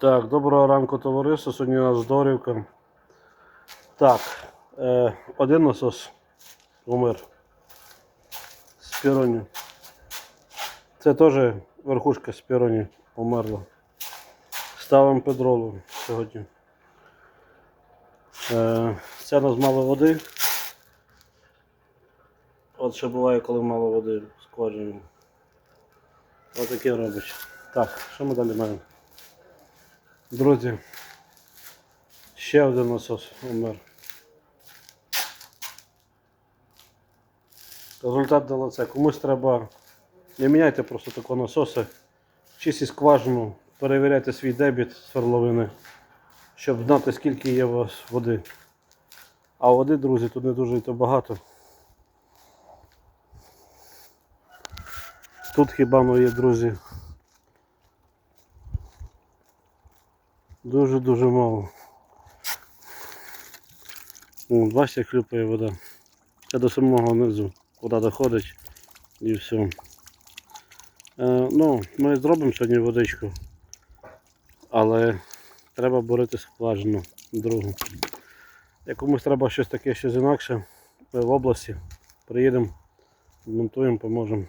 Так, доброго ранку, товариство. Сьогодні у нас Дорівка. Так, е, один насос умер з піроні. Це теж верхушка з піроні померла. Ставимо педролу сьогодні. Е, це нас мало води. От що буває, коли мало води в скважині. Отаке робить. Так, що ми далі маємо? Друзі, ще один насос умер. Результат дало це. Комусь треба. Не міняйте просто таку насоси. Чистіть скважину, перевіряйте свій дебіт свердловини, щоб знати, скільки є у вас води. А води, друзі, тут не дуже і то багато. Тут хіба ну є, друзі. Дуже-дуже мало. О, бачите, хлюпає вода. Це до самого низу, куди доходить і все. Е, ну, ми зробимо сьогодні водичку, але треба борити скважину другу. Як комусь треба щось таке щось інакше, ми в області приїдемо, змонтуємо, поможемо.